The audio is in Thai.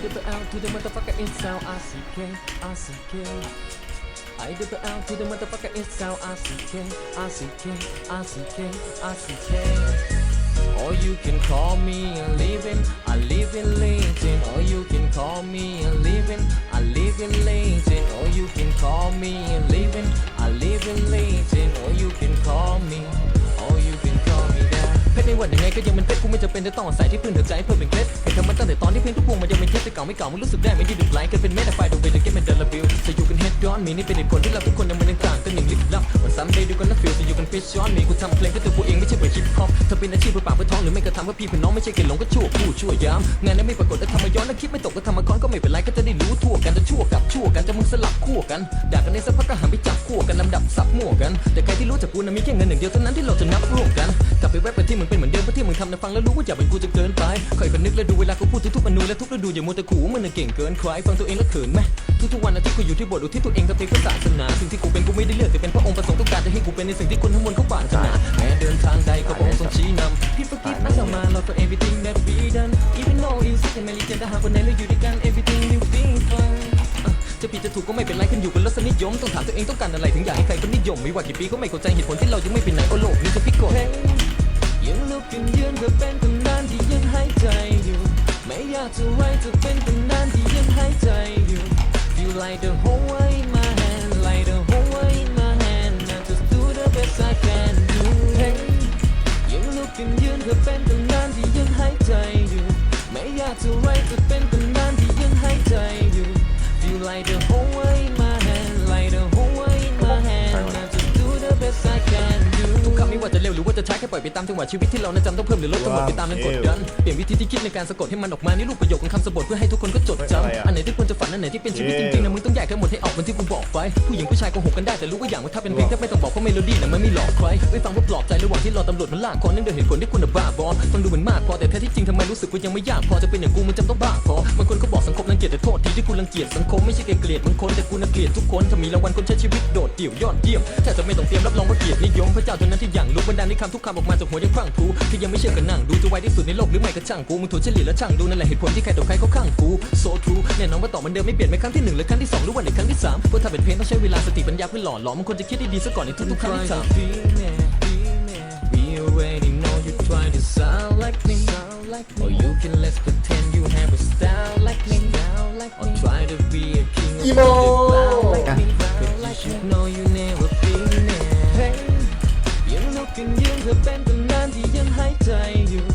to the motherfucker it's sound RCK RCK I double L to the motherfucker it's sound RCK RCK RCK RCK Or you can call me a living, I live in Lincoln. Or you can call me a living, I live in Lincoln. Or you can call me a living, ว่ายังไงก็ยังเป็นเพชรกูไม่จำเป็นจะต้องอาศัยที่พึ่งทางใจเพื่อเป็นเคล็ดเห็นทำมันตั้งแต่ตอนที่เพลงทุกวงมันยังเป็นเคล็ดแต่เก่าไม่เก่ามันรู้สึกได้ไหมที่ดึกไหลกันเป็นเมตาไฟดูเวจะเก็บเป็นเดลบิวจะอยู่ ย้อนมีนี่เป็นเหตุผลที่เราทุกคนยังมันยังต่างกันหนึ่งลิบลับวันซัมเดย์ดูกันนะฟิลจะอยู่กันฟิชย้อนมีกูทำเพลงก็ตัวกูเองไม่ใช่เพื่อฮิปฮอปถ้าเป็นอาชีพเพื่อปากเพื่อท้องหรือไม่ก็ทำเพื่อพี่เพื่อน้องไม่ใช่เกินหลงก็ชั่วผู้ชั่วยามงานนั้นไม่ปรากฏแล้วทำมาย้อนแล้วคิดไม่ตกก็ทำมาค้อนก็ไม่เป็นไรก็จะได้รู้ทั่วกันจะชั่วกับชั่วกันจะมึงสลับขั้วกันด่ากันในสักพักก็หันไปจับขั้วกันลำดับสับมั่วกันแต่ใครที่รู้จักกูนั้นมีแค่เงินหนึ่งเดียวเท่านั้นที่เราจะนับร่วมกันกลับไปแวบไปที่มึงเป็นเหมือนเดิม เพราะที่มึงทำนะฟังแล้วรู้ว่าอย่าเป็นกูจะเกินไปคอยพนึกและดูเวลากูพูดถึงทุกอนูและทุกฤดูอย่ามัวแต่ขู่มันน่ะเก่งเกินใครฟังตัวเองแล้วเขินไหมทุกๆวันนะที่กูอยู่ที่บสถ์อุที่ตัวเองกับเพลงเพื่อศาสนาสิ่งที่กูเป็นกูไม่ได้เลือกแต่เป็นพระองค์ประสงค์ต้องการจะให้กูเป็นในสิ่งที่คนทั้งมวลเขาปรารถนาแม้เดินทางใดก็พระองค์ทรงชี้นำ People keep us on my love for everything that we done even though it's such a melody ถ้าหากวันไหนเราอยู่ด้วยกัน everything will be fine อะจะผิดจะถูกก็ไม่เป็นไรขึ้นอยู่กับรสนิยมต้องถามตัวเองต้องการอะไรถึงอยากให้ใครคนนิยมไม่ว่ากี่ปีก็ไม่เข้าใจเหตุผลที่เรายังไม่เป็นไหนโอโลกนี้จะพิกลยั จะไว้จะเป็นตำนานที่ยังหายใจอยู่ Feel like the whole way in my hand like the whole way in my hand I just do the best I can do hey ยังลุกยังยืนเพื่อเป็นตำนานที่ยังหายใจอยู่ ไม่อยากจะไว้จะเป็นตำนานที่ยังหายใจอยู่ Feel like the whole way in my hand like the whole way in my hand I just do the best I can do ทุกคำไม่ว่าจะเร็วหรือว่าจะช้าแค่ ปล่อยไปตามจังหวะชีวิตที่เรานั้นจำต้องเพิ่มหรือลดทั้งหมดไปตามแรงกดดันเปลี่ยนวิธีที่คิดในการสะกดให้มันออกมานี่รูปประโยคของคำสะบทเพื่อให้ทุกคนก็จดจำอันไหนที่ควรจะฝันอันไหนที่เป็นชีวิตจริงๆนะมึงต้องแยกทั้งหมดให้ออกเหมือนที่กูบอกไปผู้หญิงผู้ชายโกหกกันได้แต่รู้ว่าอย่างว่าถ้าเป็นเพลงถ้าไม่ต้องบอกเพราะเมโลดี้น่ะมันไม่หลอกใครไม่ฟังว่าปลอบใจระหว่างที่รอตำรวจมันลากคอนั่นเดินเหตุผลที่คุณน่ะบ้าบอฟังดูเหมือนมากพอแต่แท้ที่จริงทำไมรู้สึกว่ายังไม่ยากพอจะเป็นอย่างกูมึงจำต้องบ้าพอบางคนเขาบอกสังคมรังเกียจแต่โทษทีที่กูรังเกียจสังคมไม่ใช่แค่เกลียดบางคนแต่กูน่ะเกลียดทุกคนถ้ามีรางวัลคนใช้ชีวิตโดดเดี่ยวยอดเยี่ยมแทบจะไม่ต้องเตรียมรับรองว่าเกียรตินิยมพระเจ้าเท่านั้นที่อย่างรู้บรรดาในคำทุกคำออกมาจากหัวยังพรั่งพรูที่ยังไม่เชื่อกันนั่งดูจะไวที่สุดในโลกหรือไม่ก็ช่างกูมึงถูกเฉลี่ยแล้วช่างดูนั่นแหละเหตุผลที่ใครต่อใครเขาข้างกู so true แน่นอนว่าต่อมันเดิมไม่เปลี่ยนไม่ครั้งที่หนึ่งหรือครั้งที่สองหรือวันในครั้งที่สามเพราะถ้าเป็นเพลงต้องใช้เวลาสติปัญญาเพื่อหล่อหลอมมันควรจะคิดให้ดีซะก่อนในทุกๆครั้งที่ทำ We already know you try to sound like me Or you can let's pretend you have a style like me Or try to be a king of Emo. the like me But you should know you never been there Hey ยังลุกยังยืนเธอ เป็นตำนานที่ยังหายใจอยู่